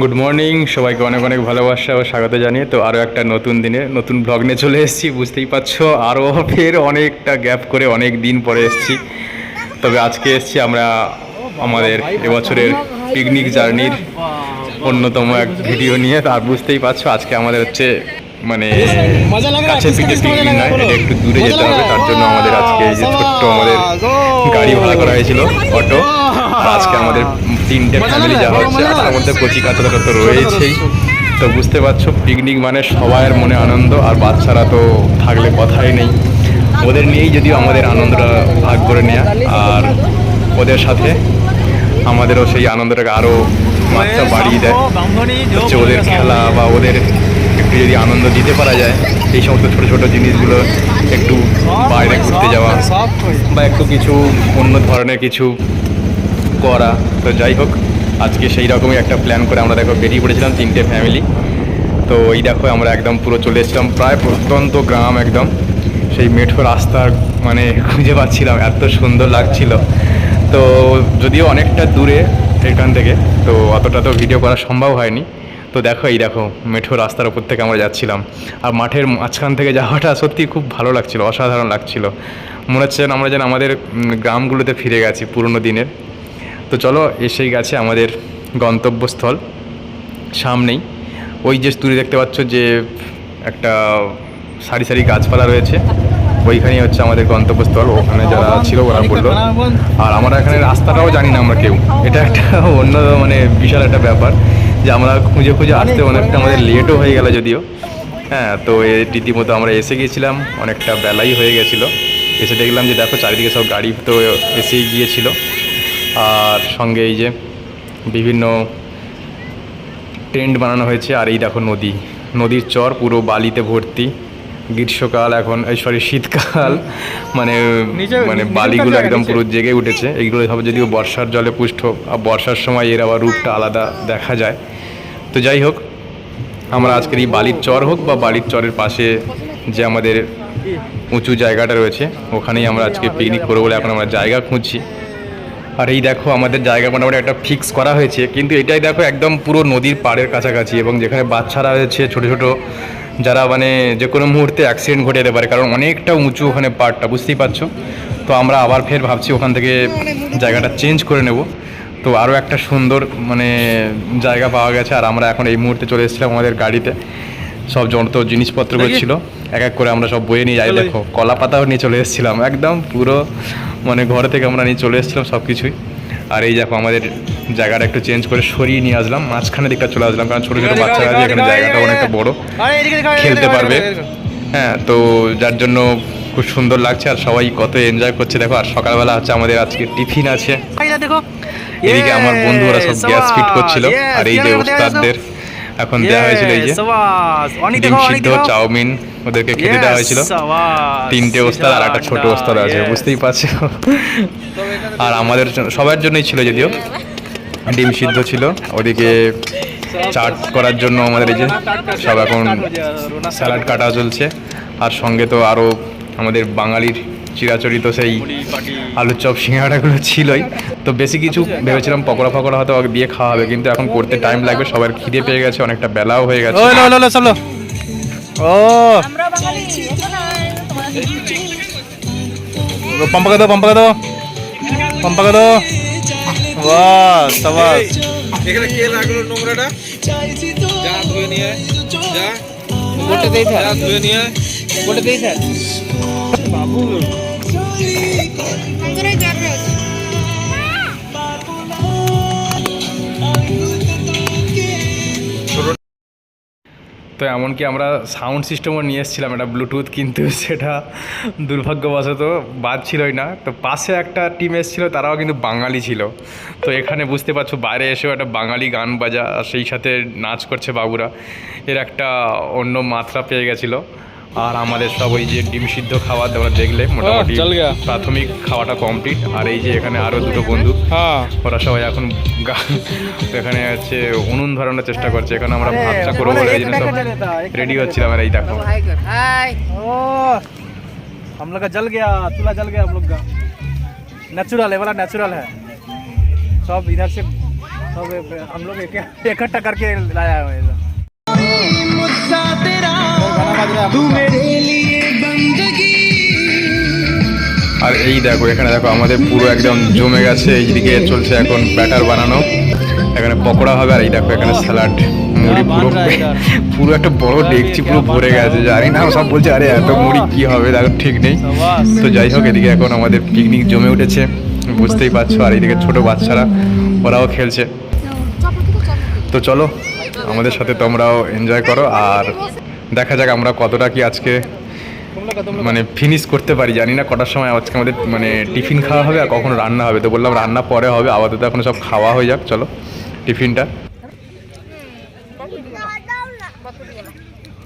Good morning সবাইকে অনেক অনেক ভালোবাসা ও স্বাগত জানিয়ে। তো আরও একটা নতুন দিনে নতুন ব্লগ নিয়ে চলে এসেছি বুঝতেই পারছ আরও ফের অনেকটা গ্যাপ করে অনেক দিন পরে এসেছি। তবে আজকে এসেছি আমরা আমাদের এবছরের পিকনিক জার্নির অন্যতম এক ভিডিও নিয়ে। আর বুঝতেই পারছ আজকে আমাদের হচ্ছে মানে কাছে পিঠে পিকনিক নয় এটা একটু দূরে যেতে হবে তার জন্য আমাদের আজকে এই যে ছোট্ট আমাদের গাড়ি ভাড়া করা হয়েছিল অটো। আজকে আমাদের তিনটে ফ্যামিলি যাওয়া হচ্ছে আর তার মধ্যে কচি কাঁচারা তো রয়েছেই। তো বুঝতে পারছ পিকনিক মানে সবার মনে আনন্দ আর বাচ্চারা তো থাকলে কথাই নেই। ওদের নিয়েই যদিও আমাদের আনন্দটা ভাগ করে নেওয়া আর ওদের সাথে আমাদেরও সেই আনন্দটাকে আরও মাত্রা বাড়িয়ে দেয়। হচ্ছে ওদের খেলা বা ওদের একটু যদি আনন্দ দিতে পারা যায় এই সমস্ত ছোটো ছোটো জিনিসগুলো একটু বাইরে ঘুরতে যাওয়া বা একটু কিছু অন্য ধরনের কিছু করা। তো যাই হোক, আজকে সেই রকমই একটা প্ল্যান করে আমরা দেখো বেরিয়ে পড়েছিলাম তিনটে ফ্যামিলি তো এই দেখো আমরা একদম পুরো চলে এসেছিলাম, প্রায় প্রত্যন্ত গ্রাম একদম। সেই মেঠো রাস্তা মানে খুঁজে পাচ্ছিলাম, এত সুন্দর লাগছিল। তো যদিও অনেকটা দূরে এখান থেকে, তো অতটা তো ভিডিও করা সম্ভব হয়নি। তো দেখো এই দেখো মেঠো রাস্তার উপর থেকে আমরা যাচ্ছিলাম। আর মাঠের মাঝখান থেকে যাওয়াটা সত্যি খুব ভালো লাগছিল, অসাধারণ লাগছিল। মনে হচ্ছে আমরা যেন আমাদের গ্রামগুলোতে ফিরে গেছি পুরনো দিনের। তো চলো এসেই গেছে আমাদের গন্তব্যস্থল সামনেই। ওই যে দূরে দেখতে পাচ্ছ যে একটা সারি সারি গাছপালা রয়েছে ওইখানেই হচ্ছে আমাদের গন্তব্যস্থল। ওখানে যারা ছিল ওরা বলল। আর আমরা এখানে রাস্তাটাও জানি না আমরা কেউ। এটা একটা অন্য মানে বিশাল একটা ব্যাপার যে আমরা খুঁজে খুঁজে আসতে অনেকটা আমাদের লেটও হয়ে গেল যদিও। হ্যাঁ তো এ রীতিমতো আমরা এসে গিয়েছিলাম অনেকটা বেলাই হয়ে গেছিল। এসে দেখলাম যে দেখো চারিদিকে সব গাড়ি তো এসেই গিয়েছিল। আর সঙ্গে এই যে বিভিন্ন টেন্ট বানানো হয়েছে আর এই দেখো নদী। নদীর চর পুরো বালিতে ভর্তি। গ্রীষ্মকাল এখন এই সরি শীতকাল। মানে মানে বালিগুলো একদম পুরো জেগে উঠেছে। এইগুলো সব যদিও বর্ষার জলে পুষ্ট আর বর্ষার সময় এর আবার রূপটা আলাদা দেখা যায়। তো যাই হোক আমরা আজকের এই বালির চর হোক বা বালির চরের পাশে যে আমাদের উঁচু জায়গাটা রয়েছে ওখানেই আমরা আজকে পিকনিক করব বলে এখন আমরা জায়গা খুঁজছি। আর এই দেখো আমাদের জায়গা মোটামুটি একটা ফিক্স করা হয়েছে। কিন্তু এটাই দেখো একদম পুরো নদীর পাড়ের কাছাকাছি এবং যেখানে বাচ্চারা রয়েছে ছোট ছোট যারা মানে যে কোনো মুহূর্তে অ্যাক্সিডেন্ট ঘটে যেতে পারে কারণ অনেকটা উঁচু ওখানে পাড়টা বুঝতেই পারছ? তো আমরা আবার ফের ভাবছি ওখান থেকে জায়গাটা চেঞ্জ করে নেব। তো আরও একটা সুন্দর মানে জায়গা পাওয়া গেছে আর আমরা এখন এই মুহূর্তে চলে এসেছিলাম আমাদের গাড়িতে। সব যত জিনিসপত্র দেখি। ছিল। এক এক করে আমরা সব বয়ে নিয়ে যাই দেখো কলা পাতাও নিয়ে চলে এসেছিলাম। একদম পুরো মানে ঘর থেকে আমরা নিয়ে চলে এসেছিলাম সব কিছুই আর এই দেখো আমাদের জায়গাটা একটু চেঞ্জ করে সরিয়ে নিয়ে আসলাম মাঝখানে দিকটা চলে আসলাম কারণ ছোটো ছোটো বাচ্চারা আছে এখানে জায়গাটা অনেকটা বড়। খেলতে পারবে। হ্যাঁ তো যার জন্য খুব সুন্দর লাগছে আর সবাই কত এনজয় করছে। দেখো আর সকালবেলা হচ্ছে আমাদের আজকে টিফিন আছে। দেখো। এদিকে আমার বন্ধুরা সব গ্যাস ফিট করছিল আর এই যে ওস্তাদদের। এখন দেওয়া হয়েছিল এই যে ডিম সিদ্ধ চাউমিন। ওদেরকে খেতে দেওয়া হয়েছিল। তিনটে ওস্তাদ আর একটা ছোট ওস্তাদ আছে বুঝতেই পারছ? আর আমাদের জন্য- সবার জন্যই ছিল যদিও। ডিম সিদ্ধ ছিল ওদিকে চাট করার জন্য আমাদের এই যে সব এখন স্যালাড কাটা চলছে। আর সঙ্গে তো আরও আমাদের বাঙালির চিরাচরিত সেই আলুর চপ সিঙ্গাড়াগুলো ছিলই। তো বেশি কিছু ভেবেছিলাম পকোড়া ফকোড়া হয়তো দিয়ে খাওয়া হবে কিন্তু এখন করতে টাইম লাগবে সবার খিদে পেয়ে গেছে অনেকটা বেলাও হয়ে গেছে। ও পম্পাকে দাও পম্পাকে দাও পম্পাকে দাও বাস সাবাস এখানে কে লাগল নোংরাটা? যা ধুয়ে নিয়ে যা। গোটে দেই যা ধুয়ে নিয়ে গোটে দেই বাবু। তো এমনকি আমরা সাউন্ড সিস্টেমও নিয়ে এসেছিলাম এটা ব্লুটুথ, কিন্তু সেটা দুর্ভাগ্যবশত বাদ ছিলই না। তো পাশে একটা টিম এসেছিল, তারাও কিন্তু বাঙালি ছিল। তো এখানে বুঝতে পারছ, বাইরে এসেও একটা বাঙালি গান বাজা, আর সেই সাথে নাচ করছে বাবুরা। এর একটা অন্য মাত্রা পেয়ে গেছিল। আর আমাদের সব ওই যে ডিম সিদ্ধ খাওয়া তোমরা দেখলে মোটামুটি চল গেয়া। প্রাথমিক খাওয়াটা কমপ্লিট আর এই যে এখানে আরও দুটো বন্ধু হ্যাঁ ওরা সবাই এখন গা- এখানে হচ্ছে উনুন ধরানোর চেষ্টা করছে এখানে আমরা ভাতটা করবো বলে এই জন্য সব রেডি হচ্ছিলাম আর এই দেখো ओ हम लोग का जल गया चूल्हा जल गया हम लोग का नेचुरल है बड़ा नेचुरल है सब इधर से सब एक- हम लोग एक- इकट्ठा करके लाया हुआ है আর এই দেখো এখানে দেখো আমাদের পুরো একদম জমে গেছে এইদিকে চলছে এখন ব্যাটার বানানো। এখানে পকোড়া হবে আর এই দেখো এখানে স্যালাড মুড়ি পুরো পুরো একটা বড় ডেকচি পুরো ভরে গেছে জানি না সব বলছে আরে এত মুড়ি কি হবে দেখো ঠিক নেই। তো যাই হোক এদিকে এখন আমাদের পিকনিক জমে উঠেছে বুঝতেই পারছ আর এইদিকে ছোট বাচ্চারা ওরাও খেলছে। তো চলো আমাদের সাথে তোমরাও এনজয় করো আর দেখা যাক আমরা কতটা কি আজকে तुम लोग का तुम लोग মানে ফিনিশ করতে পারি জানি না কটার সময় আজকে আমাদের মানে টিফিন খাওয়া হবে আর কখন রান্না হবে তো বললাম রান্না পরে হবে আপাতত এখন সব খাওয়া হয়ে যাক চলো টিফিনটা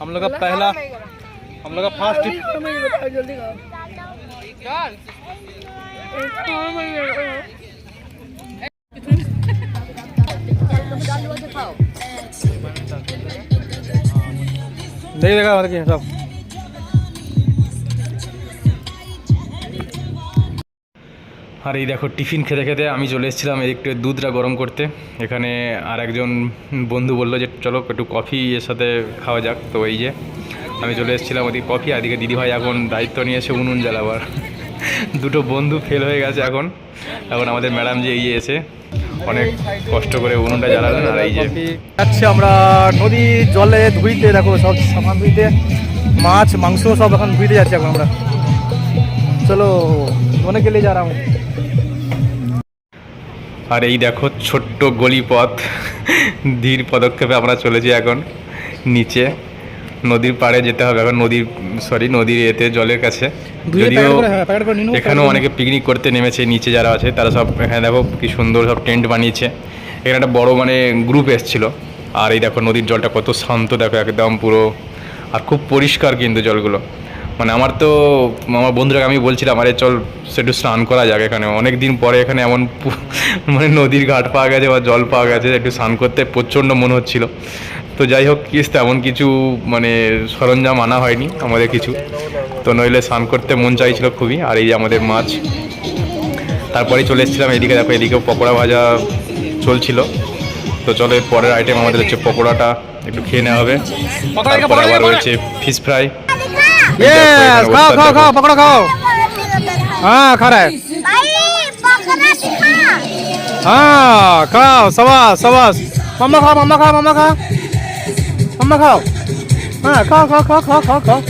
हम लोग का पहला हम लोग का फर्स्ट देख দেখে দেখা আমাদেরকে সব আর এই দেখো, টিফিন খেতে খেতে আমি চলে এসেছিলাম একটু দুধটা গরম করতে। এখানে আর একজন বন্ধু বলল যে, চলো একটু কফি এর সাথে খাওয়া যাক। তো এই যে, আমি চলে এসেছিলাম ওদিকে কফি। আদিকে দিদিভাই এখন দায়িত্ব নিয়েছে উনুন জ্বালাবার। দুটো বন্ধু ফেল হয়ে গেছে এখন। এখন আমাদের ম্যাডাম যে এসে অনেক কষ্ট করে উনুনটা জ্বালালেন আর এই যে যাচ্ছে আমরা নদী জলে ধুইতে দেখো সব সামান ধুইতে মাছ মাংস সব এখন ধুইতে যাচ্ছি এখন আমরা। চলো মনে গেলে যারা আর এই দেখো ছোট্ট গলিপথ ধীর পদক্ষেপে আমরা চলেছি এখন নিচে। নদীর পাড়ে যেতে হবে এখন নদীর সরি নদীর এতে জলের কাছে। যদিও হ্যাঁ এখানেও অনেকে পিকনিক করতে নেমেছে নিচে যারা আছে তারা সব এখানে দেখো কি সুন্দর সব টেন্ট বানিয়েছে। এখানে একটা বড় মানে গ্রুপ এসছিল। আর এই দেখো নদীর জলটা কত শান্ত দেখো একদম পুরো। আর খুব পরিষ্কার কিন্তু জলগুলো। মানে আমার তো আমার বন্ধুরাকে আমি বলছিলাম আরে চল একটু স্নান করা যাক এখানে। অনেক দিন পরে এখানে এমন মানে নদীর ঘাট পাওয়া গেছে বা জল পাওয়া গেছে একটু স্নান করতে প্রচণ্ড মনে হচ্ছিল। তো যাই হোক কিস তেমন কিছু মানে সরঞ্জাম আনা হয়নি আমাদের কিছু। তো নইলে স্নান করতে মন চাইছিল খুবই আর এই যে আমাদের মাছ। তারপরেই চলে এসেছিলাম এদিকে দেখো এদিকে পকোড়া ভাজা চলছিল। তো চলো পরের আইটেম আমাদের হচ্ছে পকোড়াটা একটু খেয়ে নেওয়া হবে। তারপরে আবার রয়েছে ফিশ ফ্রাই খাও খাও খাও পকোড়া খাও। হ্যাঁ খারা খাও হ্যাঁ, সবাস সবাস। মাম্মা খাও মাম্মা খাও মাম্মা খাও আম্মা খাও হ্যাঁ খাও খাও খাও খাও খাও খাও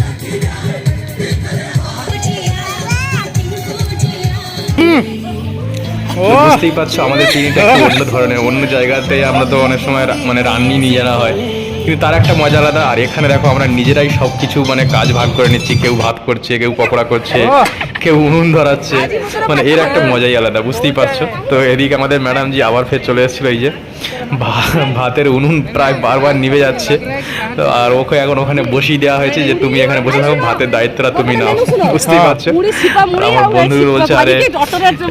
বুঝতেই পারছ আমাদের চিনিটা অন্য ধরনের অন্য জায়গাতে আমরা তো অনেক সময় মানে রান্নি নিয়ে যারা হয় কিন্তু তার একটা মজা আলাদা। আর এখানে দেখো আমরা নিজেরাই সব কিছু মানে কাজ ভাগ করে নিচ্ছি কেউ ভাত করছে কেউ পকোড়া করছে কেউ উনুন ধরাচ্ছে। মানে এর একটা মজাই আলাদা বুঝতেই পারছ? তো এদিকে আমাদের ম্যাডাম জি আবার ফের চলে এসেছিল এই যে ভাতের উনুন প্রায় বারবার নিভে যাচ্ছে। তো আর ওকে এখন ওখানে বসিয়ে দেওয়া হয়েছে যে তুমি এখানে বসে থাকো ভাতের দায়িত্বটা তুমি নাও বুঝতেই পারছ? ছিপা, মুড়ি আর আমার বন্ধুগুলো বলছে আরে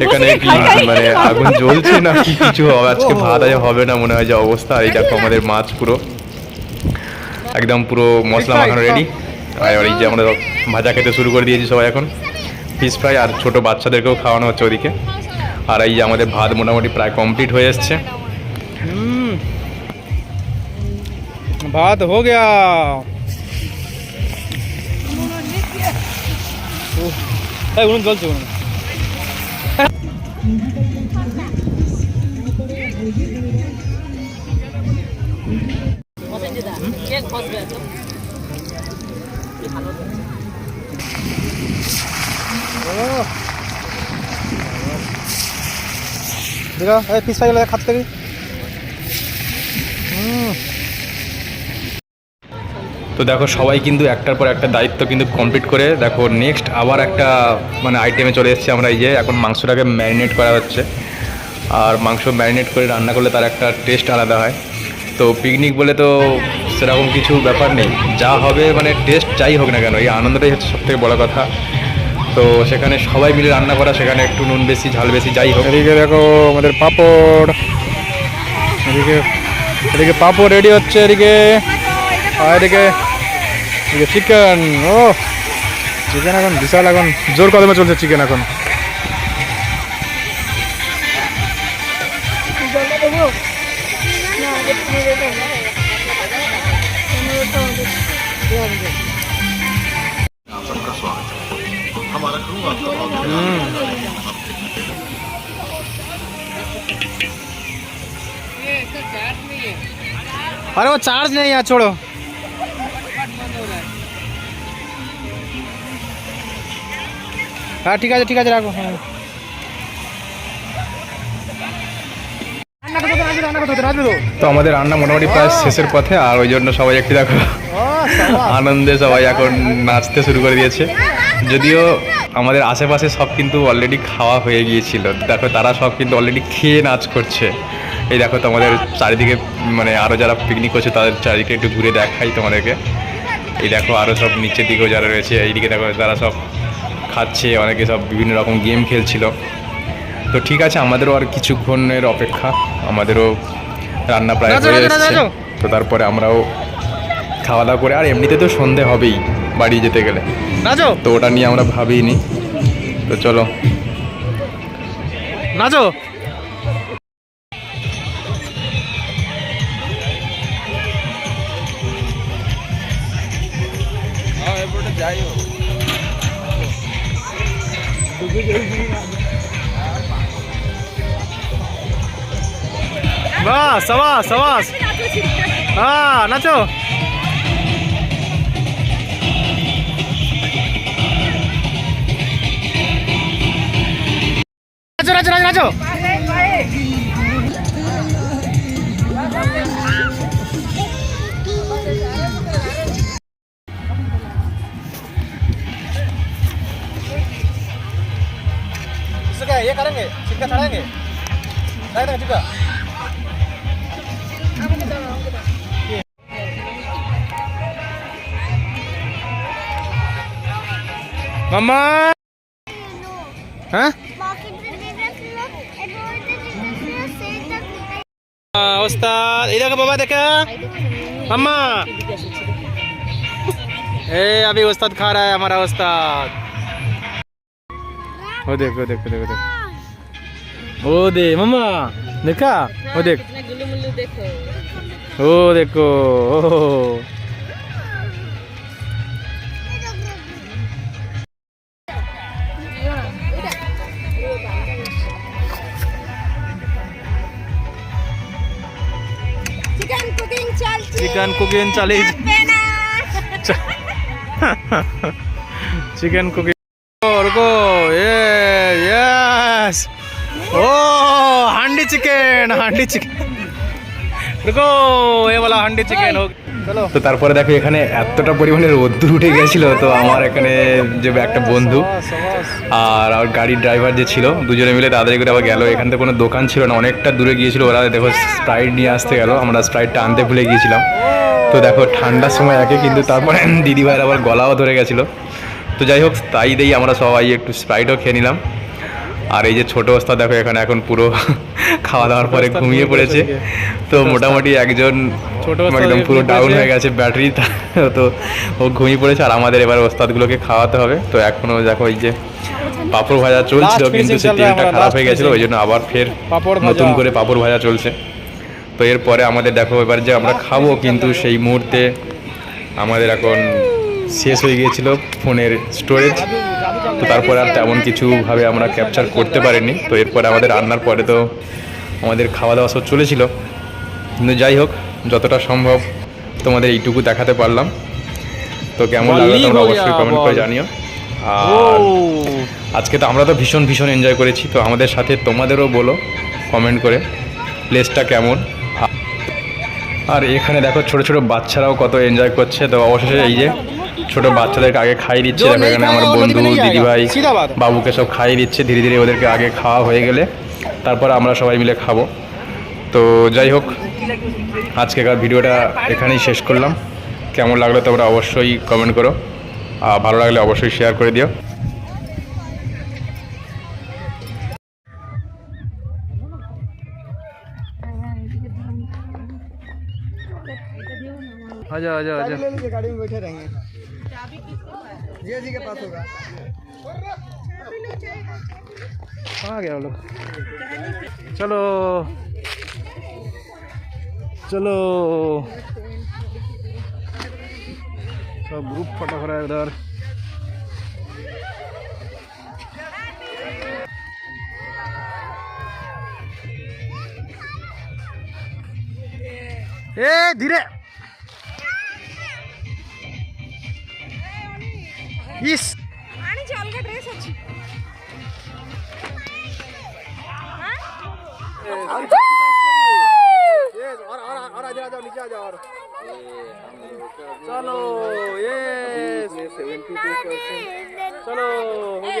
এখানে কি। মানে আগুন জ্বলছে না কি কিছু হবে? আজকে ভাত আজ হবে না মনে হয় যে অবস্থা। আর এই দেখো আমাদের মাছ পুরো। একদম পুরো মশলা মাখানো রেডি আর এই যে আমরা ভাজা খেতে শুরু করে দিয়েছি সবাই এখন। ফিস ফ্রাই আর ছোট বাচ্চাদেরকেও খাওয়ানো হচ্ছে ওদিকে। আর এই যে আমাদের ভাত মোটামুটি প্রায় কমপ্লিট হয়ে এসছে। ভাত হো গিয়া। জল চলছে থাকি। তো দেখো, সবাই কিন্তু একটার পর একটা দায়িত্ব কিন্তু কমপ্লিট করে, দেখো নেক্সট আবার একটা মানে আইটেমে চলে এসেছি আমরা এই যে, এখন মাংসটাকে ম্যারিনেট করা হচ্ছে। আর মাংস ম্যারিনেট করে রান্না করলে তার একটা টেস্ট আলাদা হয়। তো পিকনিক বলে তো সেরকম কিছু ব্যাপার নেই। যা হবে মানে টেস্ট যাই হোক না কেন, এই আনন্দটাই হচ্ছে সব থেকে বড় কথা। তো সেখানে সবাই মিলে রান্না করা, সেখানে একটু নুন বেশি, ঝাল বেশি, যাই হোক। এদিকে দেখো আমাদের পাপড়। এদিকে এদিকে পাপড় রেডি হচ্ছে, এদিকে, আর এদিকে এদিকে চিকেন ও চিকেন এখন বিশাল এখন, জোর কদমে চলছে চিকেন এখন। अरे वो चार्ज नहीं है छोड़ो হ্যাঁ ঠিক আছে ঠিক আছে রাখো হ্যাঁ রান্না করতে হবে, রান্না করতে হবে, রাঁধবে তো? তো আমাদের রান্না মোটামুটি প্রায় শেষের পথে আর ওই জন্য সবাই একটু দেখো ও, সাবাস। আনন্দে সবাই এখন নাচতে শুরু করে দিয়েছে। যদিও আমাদের আশেপাশে সব কিন্তু অলরেডি খাওয়া হয়ে গিয়েছিল। দেখো তারা সব কিন্তু অলরেডি খেয়ে নাচ করছে। এই দেখো তোমাদের চারিদিকে মানে আরও যারা পিকনিক করছে তাদের চারিদিকে একটু ঘুরে দেখাই তোমাদেরকে। এই দেখো আরও সব নিচের দিকেও যারা রয়েছে এইদিকে দেখো তারা সব খাচ্ছে অনেকে সব বিভিন্ন রকম গেম খেলছিল। তো ঠিক আছে আমাদেরও আর কিছুক্ষণের অপেক্ষা। আমাদেরও রান্না প্রায় হয়ে এসছে। তো তারপরে আমরাও খাওয়া দাওয়া করে আর এমনিতে তো সন্ধে হবেই বাড়ি যেতে গেলে। নাচো তো ওটা নিয়ে আমরা ভাবিনি। তো চলো। নাচো বাহ সাবাস সাবাস। হ্যাঁ নাচো। নাচো নাচো নাচো নাচো इससे क्या ये करेंगे छिटका चढ़ाएंगे चढ़ा देंगे छिटका মাম্মা ওস্তাদ এই দেখো বাবা দেখা মাম্মা ए अभी उस्ताद खा रहा है हमारा उस्ताद वो देख वो देख वो देख वो देख वो दे मम्मा देखा वो देख वो देखो ओ চলছে चिकन कुकिंग चले লাগবে না चिकन कुकिंग रुको ये यस ओ हांडी चिकन हांडी चिकन रुको ये वाला हांडी चिकन हो चलो তো তারপরে দেখো এখানে এতটা পরিমাণে রোদ্দুর উঠে গেছিল তো আমার এখানে যে একটা বন্ধু আর আর গাড়ির ড্রাইভার যে ছিল দুজনে মিলে তাড়াতাড়ি করে আবার গেলো। এখান থেকে কোনো দোকান ছিল না অনেকটা দূরে গিয়েছিল ওরা। দেখো স্প্রাইট নিয়ে আসতে গেলো আমরা স্প্রাইটটা আনতে ভুলে গিয়েছিলাম। তো দেখো ঠান্ডার সময় আগে কিন্তু তারপরে দিদিভাইয়ের আবার গলাও ধরে গেছিল। তো যাই হোক তাই দিয়েই আমরা সবাই একটু স্প্রাইটও খেয়ে নিলাম। আর এই যে ছোট অবস্থা দেখো এখানে এখন পুরো খাওয়া দাওয়ার পরে ঘুমিয়ে পড়েছে। তো মোটামুটি একজন মানে একদম পুরো ডাউন হয়ে গেছে ব্যাটারি তো ও ঘুমিয়ে পড়েছে। আর আমাদের এবার ওস্তাদগুলোকে খাওয়াতে হবে। তো এখনও দেখো এই যে পাপড় ভাজা চলছিল কিন্তু সে তেলটা খারাপ হয়ে গেছিল ওই জন্য আবার ফের নতুন করে পাপড় ভাজা চলছে। তো এরপরে আমাদের দেখো এবার যে আমরা খাব কিন্তু সেই মুহূর্তে আমাদের এখন শেষ হয়ে গিয়েছিল ফোনের স্টোরেজ তো তারপরে আর তেমন কিছুভাবে আমরা ক্যাপচার করতে পারিনি। তো এরপরে আমাদের রান্নার পরে তো আমাদের খাওয়া দাওয়া সব চলেছিল। কিন্তু যাই হোক যতটা সম্ভব তোমাদের এইটুকু দেখাতে পারলাম। তো কেমন লাগল তোমরা অবশ্যই কমেন্ট করে জানিও। আর আজকে তো আমরা তো ভীষণ ভীষণ এনজয় করেছি। তো আমাদের সাথে তোমাদেরও বলো কমেন্ট করে প্লেসটা কেমন? আর এখানে দেখো ছোট ছোট বাচ্চারাও কত এনজয় করছে। তো অবশেষে এই যে ছোট বাচ্চাদেরকে আগে খাইয়ে দিচ্ছে जो দেখো नहीं এখানে আমার खाएगा, वो বন্ধু नदी में नहीं जाएगा। দিদিভাই सीधा बात। বাবুকে সব খাইয়ে দিচ্ছে ধীরে ধীরে ওদেরকে আগে খাওয়া হয়ে গেলে তারপর আমরা সবাই মিলে খাবো তো যাই হোক আজকেকার ভিডিওটা এখানেই শেষ করলাম কেমন লাগলো তোমরা অবশ্যই কমেন্ট করো আর ভালো লাগলে অবশ্যই শেয়ার করে দিও आजा आजा आजा गाड़ी में बैठे रहेंगे जी जी के पास होगा। कहाँ गया वो लोग? चलो। चलो। सब ग्रुप फटा रहा है इधर ए, धीरे। इस আনিছি অলগা ড্রেস আছে और और और आ जाओ नीचे आ जाओ और चलो ये चलो हो गया